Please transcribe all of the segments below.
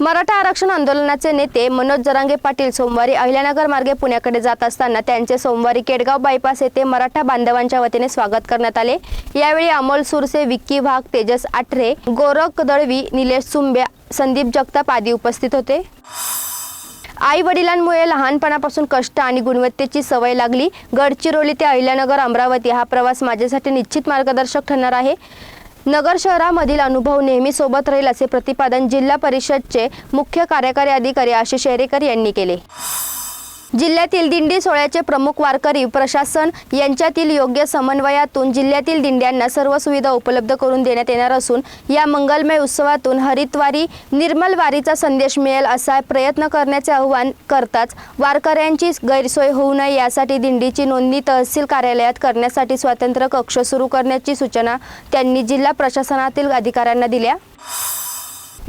मराठा आरक्षण आंदोलनाचे नेते मनोज जरांगे पाटील सोमवारी अहिल्यानगर मार्गे पुण्याकडे जात असताना त्यांचे सोमवारी केडगाव बायपास येथे मराठा बांधवांच्या वतीने स्वागत करण्यात आले. यावेळी अमोल सुरसे विक्की वाघ तेजस आठरे गोरख दळवी निलेश सुंब्या संदीप जगताप आदी उपस्थित होते. आई वडिलांमुळे लहानपणापासून कष्ट आणि गुणवत्तेची सवय लागली. गडचिरोली ते अहिल्यानगर अमरावती हा प्रवास माझ्यासाठी निश्चित मार्गदर्शक ठरणार आहे. नगर शहरामधील अनुभव नेहमी सोबत राहील असे प्रतिपादन जिल्हा परिषदचे मुख्य कार्यकारी अधिकारी आशिष शेरेकर यांनी केले. जिल्ह्यातील दिंडी सोहळ्याचे प्रमुख वारकरी प्रशासन यांच्यातील योग्य समन्वयातून जिल्ह्यातील दिंड्यांना सर्व सुविधा उपलब्ध करून देण्यात येणार असून या मंगलमय उत्सवातून हरितवारी निर्मल वारीचा संदेश मिळेल असा प्रयत्न करण्याचे आवाहन करताच वारकऱ्यांची गैरसोय होऊ नये यासाठी दिंडीची नोंदणी तहसील कार्यालयात करण्यासाठी स्वतंत्र कक्ष सुरू करण्याची सूचना त्यांनी जिल्हा प्रशासनातील अधिकाऱ्यांना दिल्या.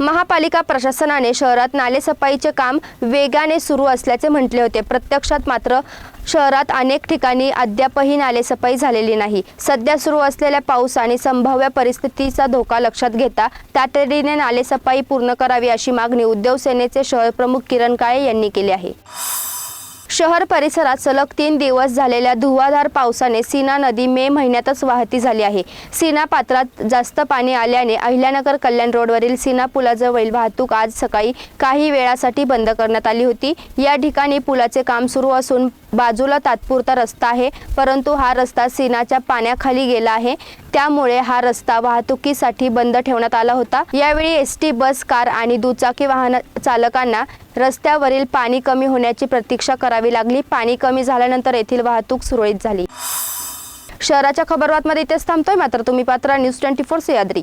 महापालिका प्रशासनाने शहरात नालेसफाईचे काम वेगाने सुरू असल्याचे म्हटले होते. प्रत्यक्षात मात्र शहरात अनेक ठिकाणी अद्यापही नालेसफाई झालेली नाही. सध्या सुरू असलेल्या पाऊस आणि संभाव्य परिस्थितीचा धोका लक्षात घेता तातडीने नालेसफाई पूर्ण करावी अशी मागणी उद्योग सेनेचे शहर प्रमुख किरण काळे यांनी केली आहे. शहर परिसरात सलग तीन दिवस झालेल्या धुवाधार पावसाने सीना नदी मे महिन्यातच वाहती झाली आहे. सीना पात्रात जास्त पाणी आल्याने अहिल्यानगर कल्याण रोडवरील सीना पुलाजवळील वाहतूक आज सकाळी काही वेळासाठी बंद करण्यात आली होती. या ठिकाणी पुलाचे काम सुरू असून बाजूला तात्पुरता रस्ता आहे परंतु हा रस्ता सीनाच्या पाण्याखाली गेला आहे. त्यामुळे हा रस्ता वाहतुकीसाठी बंद ठेवण्यात आला होता. यावेळी एस टी बस कार आणि दुचाकी वाहन चालकांना रस्त्यावरील पाणी कमी होण्याची प्रतीक्षा करावी लागली. पाणी कमी झाल्यानंतर येथील वाहतूक सुरळीत झाली. शहराच्या खबरबातमध्ये इथेच थांबतोय मात्र तुम्ही पात्र न्यूज ट्वेंटी फोर सह्याद्री.